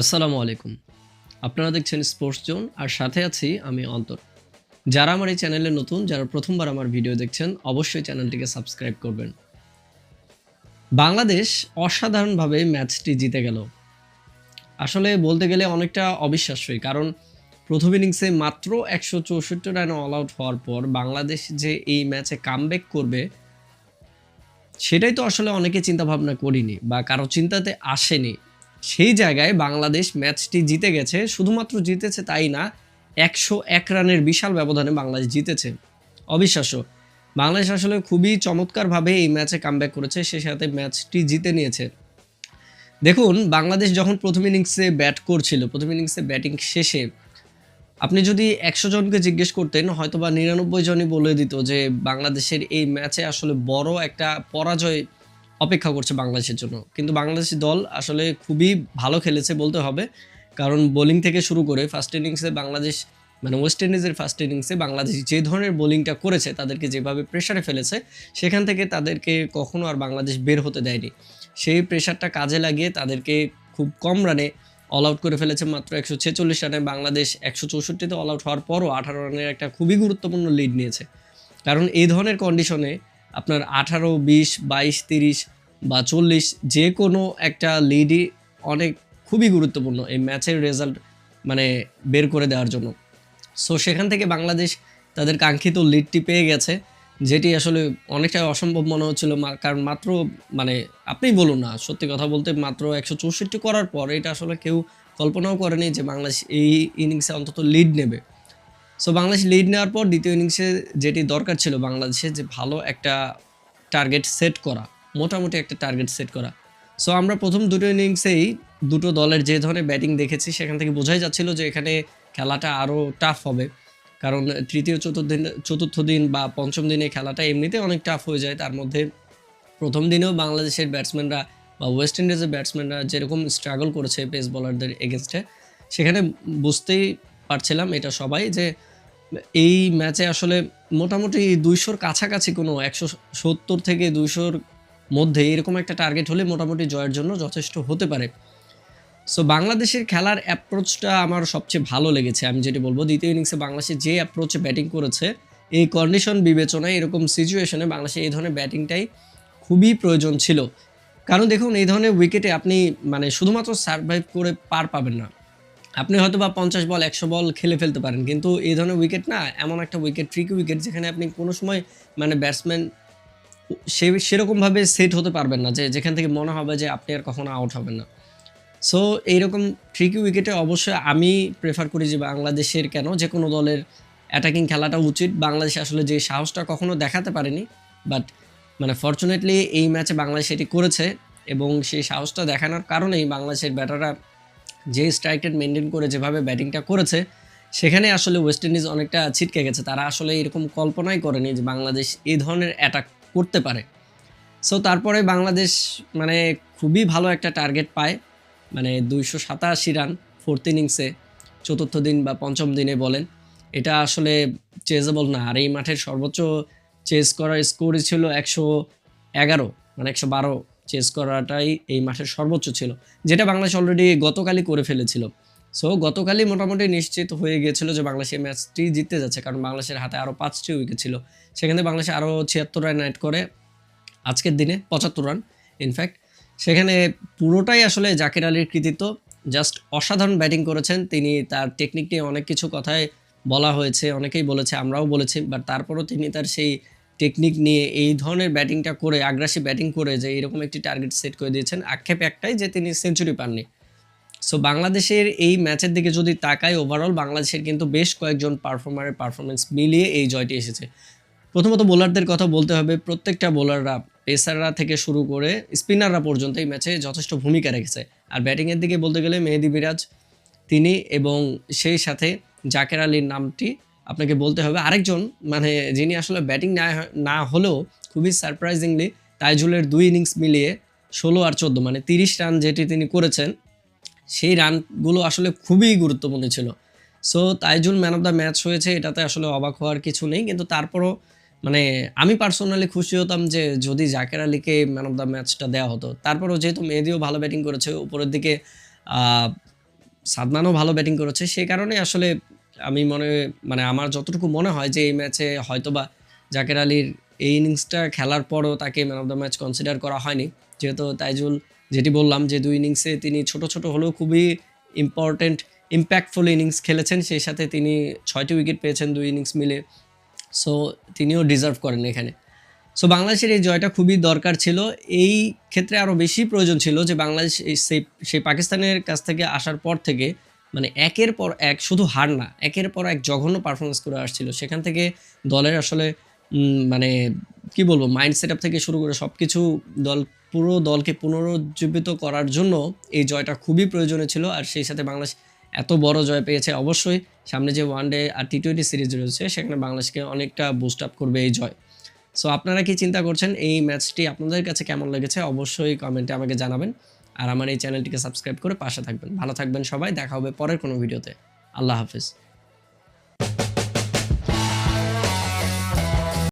আসসালামু আলাইকুম। আপনারা দেখছেন স্পোর্টস জোন, আর সাথে আছি আমি অন্তর। যারা আমার এই চ্যানেলে নতুন, যারা প্রথমবার আমার ভিডিও দেখছেন, অবশ্যই চ্যানেলটিকে সাবস্ক্রাইব করবেন। বাংলাদেশ অসাধারণভাবে ম্যাচটি জিতে গেল। আসলে বলতে গেলে অনেকটা অবিশ্বাস্যই, কারণ প্রথম ইনিংসে মাত্র একশো চৌষট্টি রানে অল আউট হওয়ার পর বাংলাদেশ যে এই ম্যাচে কামব্যাক করবে, সেটাই তো আসলে অনেকে চিন্তাভাবনা করিনি বা কারও চিন্তাতে আসেনি। সেই জায়গায় বাংলাদেশ ম্যাচটি জিতে গেছে, শুধুমাত্র জিতেছে তাই না, একশো এক রানের বিশাল ব্যবধানে বাংলাদেশ জিতেছে। অবিশ্বাস্য। বাংলাদেশ আসলে খুবই চমৎকারভাবে এই ম্যাচে কামব্যাক করেছে, সে সাথে ম্যাচটি জিতে নিয়েছে। দেখুন, বাংলাদেশ যখন প্রথম ইনিংসে ব্যাট করছিল, প্রথম ইনিংসে ব্যাটিং শেষে, আপনি যদি একশো জনকে জিজ্ঞেস করতেন হয়তো বা নিরানব্বই জনই বলে দিত যে বাংলাদেশের এই ম্যাচে আসলে বড় একটা পরাজয় অপেক্ষা করছে বাংলাদেশের জন্য। কিন্তু বাংলাদেশি দল আসলে খুবই ভালো খেলেছে বলতে হবে। কারণ বোলিং থেকে শুরু করে ফার্স্ট ইনিংসে বাংলাদেশ মানে ওয়েস্ট ইন্ডিজের ফার্স্ট ইনিংসে বাংলাদেশ যে ধরনের বোলিংটা করেছে, তাদেরকে যেভাবে প্রেশারে ফেলেছে, সেখান থেকে তাদেরকে কখনো আর বাংলাদেশ বের হতে দেয়নি। সেই প্রেশারটা কাজে লাগিয়ে তাদেরকে খুব কম রানে অল আউট করে ফেলেছে মাত্র একশো ছেচল্লিশ রানে বাংলাদেশ একশো চৌষট্টিতে অল আউট হওয়ার পরও আঠারো রানের একটা খুবই গুরুত্বপূর্ণ লিড নিয়েছে। কারণ এই ধরনের কন্ডিশনে আপনার আঠারো, বিশ, বাইশ, তিরিশ বা চল্লিশ যে কোনো একটা লিডই অনেক খুবই গুরুত্বপূর্ণ এই ম্যাচের রেজাল্ট মানে বের করে দেওয়ার জন্য। সো সেখান থেকে বাংলাদেশ তাদের কাঙ্ক্ষিত লিডটি পেয়ে গেছে, যেটি আসলে অনেকটা অসম্ভব মনে হচ্ছিল কারণ মাত্র মানে আপনি বলুন না, সত্যি কথা বলতে মাত্র একশো চৌষট্টি করার পর এটা আসলে কেউ কল্পনাও করেনি যে বাংলাদেশ এই ইনিংসে অন্তত লিড নেবে। সো বাংলাদেশ লিড নেওয়ার পর দ্বিতীয় ইনিংসে যেটি দরকার ছিল বাংলাদেশে যে ভালো একটা টার্গেট সেট করা, মোটামুটি একটা টার্গেট সেট করা। সো আমরা প্রথম দুটো ইনিংসেই দুটো দলের যে ধরনের ব্যাটিং দেখেছি, সেখান থেকে বোঝাই যাচ্ছিল যে এখানে খেলাটা আরও টাফ হবে। কারণ তৃতীয়, চতুর্থ দিন চতুর্থ দিন বা পঞ্চম দিনে খেলাটা এমনিতে অনেক টাফ হয়ে যায়। তার মধ্যে প্রথম দিনেও বাংলাদেশের ব্যাটসম্যানরা বা ওয়েস্ট ইন্ডিজের ব্যাটসম্যানরা যেরকম স্ট্রাগল করেছে পেস বোলারদের এগেনস্টে সেখানে বুঝতেই পারছিলাম এটা সবাই যে এই ম্যাচে আসলে মোটামুটি দুইশোর কাছাকাছি কোনো একশো সত্তর থেকে দুইশোর মধ্যে এরকম একটা টার্গেট হলে মোটামুটি জয়ের জন্য যথেষ্ট হতে পারে। সো বাংলাদেশের খেলার অ্যাপ্রোচটা আমার সবচেয়ে ভালো লেগেছে। আমি যেটি বলব, দ্বিতীয় ইনিংসে বাংলাদেশে যে অ্যাপ্রোচে ব্যাটিং করেছে, এই কন্ডিশন বিবেচনায় এরকম সিচুয়েশনে বাংলাদেশে এই ধরনের ব্যাটিংটাই খুবই প্রয়োজন ছিল। কারণ দেখুন, এই ধরনের উইকেটে আপনি মানে শুধুমাত্র সার্ভাইভ করে পার পাবেন না। আপনি হয়তো বা পঞ্চাশ বল, একশো বল খেলে ফেলতে পারেন, কিন্তু এই ধরনের উইকেট না, এমন একটা উইকেট ট্রিকি উইকেট যেখানে আপনি কোনো সময় মানে ব্যাটসম্যান সে, সেরকমভাবে সেট হতে পারবেন না, যে যেখান থেকে মনে হবে যে আপনি আর কখনো আউট হবেন না। সো এইরকম ট্রিকি উইকেটে অবশ্যই আমি প্রেফার করি যে বাংলাদেশের কেন, যে কোনো দলের অ্যাটাকিং খেলাটা উচিত। বাংলাদেশ আসলে যে সাহসটা কখনো দেখাতে পারেনি বাট মানে ফর্চুনেটলি এই ম্যাচে বাংলাদেশ এটি করেছে এবং সেই সাহসটা দেখানোর কারণেই বাংলাদেশের ব্যাটাররা যে স্ট্রাইক রেট মেনটেন করে যেভাবে ব্যাটিংটা করেছে, সেখানে আসলে ওয়েস্ট ইন্ডিজ অনেকটা ছিটকে গেছে। তারা আসলে এরকম কল্পনাই করেনি যে বাংলাদেশ এই ধরনের অ্যাটাক করতে পারে। সো তারপরে বাংলাদেশ মানে খুবই ভালো একটা টার্গেট পায়। মানে দুইশো সাতাশি রান ফোর্থ ইনিংসে চতুর্থ দিন বা পঞ্চম দিনে বলেন। এটা আসলে চেজেবল না। আর এই মাঠের সর্বোচ্চ চেস করার স্কোরই ছিল একশো এগারো মানে একশো বারো চেস করাটাই এই মাঠের সর্বোচ্চ ছিল, যেটা বাংলাদেশ অলরেডি গতকালই করে ফেলেছিল। সো গতকালই মোটামুটি নিশ্চিত হয়ে গিয়েছিল যে বাংলাদেশ এই ম্যাচটি জিততে যাচ্ছে, কারণ বাংলাদেশের হাতে আরও পাঁচটি উইকেট ছিল। সেখানে বাংলাদেশ আরও ছিয়াত্তর রান অ্যাড করে, আজকের দিনে পঁচাত্তর রান ইনফ্যাক্ট সেখানে পুরোটাই আসলে জাকির আলীর কৃতিত্ব জাস্ট অসাধারণ ব্যাটিং করেছেন। তিনি তার টেকনিক নিয়ে অনেক কিছু কথায় বলা হয়েছে, অনেকেই বলেছে, আমরাও বলেছি বাট তারপরও তিনি তার সেই টেকনিক নিয়ে এই ধরনের ব্যাটিংটা করে, আগ্রাসী ব্যাটিং করে যে এরকম একটি টার্গেট সেট করে দিয়েছেন, আক্ষেপ একটাই যে তিনি সেঞ্চুরি পাননি। সো বাংলাদেশের এই ম্যাচের দিকে যদি তাকাই ওভারঅল বাংলাদেশের কিন্তু বেশ কয়েকজন পারফর্মারের পারফরমেন্স মিলিয়ে এই জয়টি এসেছে। প্রথমত বোলারদের কথা বলতে হবে, প্রত্যেকটা বোলাররা পেসাররা থেকে শুরু করে স্পিনাররা পর্যন্ত এই ম্যাচে যথেষ্ট ভূমিকা রেখেছে। আর ব্যাটিংয়ের দিকে বলতে গেলে মেহেদি বিরাজ, তিনি এবং সেই সাথে জাকের আলীর নামটি আপনাকে বলতে হবে, আরেকজন মানে যিনি আসলে ব্যাটিং না হলেও খুবই সারপ্রাইজিংলি তাইজুলের দুই ইনিংস মিলিয়ে ষোলো আর চোদ্দ মানে তিরিশ রান যেটি তিনি করেছেন, সেই রানগুলো আসলে খুবই গুরুত্বপূর্ণ ছিল। So Taijul man of the match হয়েছে, এটাতে আসলে অবাক হওয়ার কিছু নেই, কিন্তু তারপরও মানে আমি পার্সোনালি খুশি হতাম যে যদি জাকের আলীকে ম্যান অফ দ্য ম্যাচটা দেওয়া হতো। তারপরও যেহেতু মেহেদিও ভালো ব্যাটিং করেছে, উপরের দিকে সাদমানও ভালো ব্যাটিং করেছে সেই কারণে আসলে আমি মনে মানে আমার যতটুকু মনে হয় যে এই ম্যাচে হয়তোবা জাকের আলীর এই ইনিংসটা খেলার পরও তাকে man of the match consider করা হয়নি। যেহেতু তাইজুল যেটি বললাম যে দুই ইনিংসে তিনি ছোট ছোট হলেও খুবই ইম্পর্টেন্ট ইম্প্যাক্টফুল ইনিংস খেলেছেন, সেই সাথে তিনি ছয়টি উইকেট পেয়েছেন দুই ইনিংস মিলে। সো তিনিও ডিজার্ভ করেন এখানে। সো বাংলাদেশের এই জয়টা খুবই দরকার ছিল। এই ক্ষেত্রে আরও বেশি প্রয়োজন ছিল যে বাংলাদেশ সেই সেই পাকিস্তানের কাছ থেকে আসার পর থেকে মানে একের পর এক, শুধু হার না, একের পর এক জঘন্য পারফরমেন্স করে আসছিল। সেখান থেকে দলের আসলে মানে কি বলব মাইন্ড সেট থেকে শুরু করে সব কিছু দল, পুরো দলকে পুনরুজ্জীবিত করার জন্য এই জয়টা খুবই প্রয়োজনীয় ছিল। আর সেই সাথে বাংলাদেশ এত বড় জয় পেয়েছে অবশ্যই। সামনে যে ওয়ানডে আর টি টোয়েন্টি সিরিজ রয়েছে, সেখানে বাংলাদেশকে অনেকটা বুস্ট আপ করবে এই জয়। সো আপনারা কি চিন্তা করছেন? এই ম্যাচটি আপনাদের কাছে কেমন লেগেছে? অবশ্যই কমেন্টে আমাকে জানাবেন। আর আমার এই চ্যানেলটিকে সাবস্ক্রাইব করে পাশে থাকবেন। ভালো থাকবেন সবাই, দেখা হবে পরের কোনো ভিডিওতে। আল্লাহ হাফিজ।